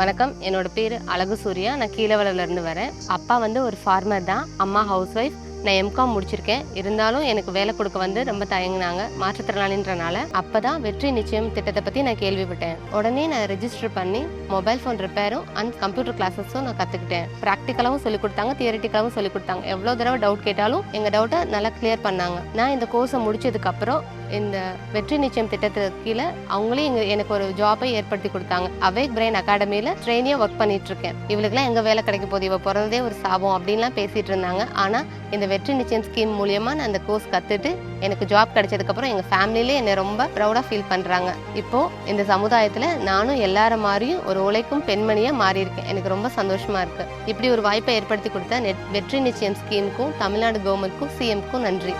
வணக்கம். என்னோட பேர் அழகு சூர்யா. நான் கீழவளர்லேருந்து வரேன். அப்பா வந்து ஒரு ஃபார்மர் தான். அம்மா ஹவுஸ் ஒய்ஃப் நான் எம்காம் முடிச்சிருக்கேன். இருந்தாலும் எனக்கு வேலை கொடுக்க வந்து ரொம்ப தயங்கினாங்க. மாற்றுத்திறனாளின்றனால அப்போ தான் வெற்றி நிச்சயம் திட்டத்தை பற்றி நான் கேள்விப்பட்டேன். உடனே நான் ரெஜிஸ்டர் பண்ணி மொபைல் ஃபோன் ரிப்பேரும் அண்ட் கம்ப்யூட்டர் கிளாஸஸும் நான் கற்றுக்கிட்டேன் ப்ராக்டிக்கலாகவும் சொல்லிக் கொடுத்தாங்க தியரிட்டிக்கலாகவும் சொல்லிக் கொடுத்தாங்க. எவ்வளோ தடவை டவுட் கேட்டாலும் எங்கள் டவுட்டை நல்லா கிளியர் பண்ணாங்க. நான் இந்த கோர்ஸை முடிச்சதுக்கப்புறம் இந்த வெற்றி நிச்சயம் திட்டத்துக்கு கீழே அவங்களே எங்க எனக்கு ஒரு ஜாபை ஏற்படுத்தி கொடுத்தாங்க. அவேக் பிரெயின் அகாடமியில் ட்ரெயினியாக ஒர்க் பண்ணிட்டு இருக்கேன். இவளுக்குலாம் எங்கே வேலை கிடைக்க போகுது? இவ பிறந்ததே ஒரு சாபம் அப்படின்லாம் பேசிட்டு இருந்தாங்க. ஆனால் இந்த வெற்றி நிச்சயம் ஸ்கீம் மூலியமா நான் அந்த கோர்ஸ் கற்றுட்டு எனக்கு ஜாப் கிடைச்சதுக்கப்புறம் எங்கள் ஃபேமிலியிலே என்னை ரொம்ப ப்ரௌடாக ஃபீல் பண்ணுறாங்க இப்போ இந்த சமுதாயத்தில் நானும் எல்லார மாதிரியும் ஒரு உழைக்கும் பெண்மணியாக மாறியிருக்கேன். எனக்கு ரொம்ப சந்தோஷமா இருக்கு. இப்படி ஒரு வாய்ப்பை ஏற்படுத்தி கொடுத்த நெட் வெற்றி நிச்சயம் ஸ்கீமுக்கும் தமிழ்நாடு கவர்மெண்ட்க்கும் சிஎம்க்கும் நன்றி.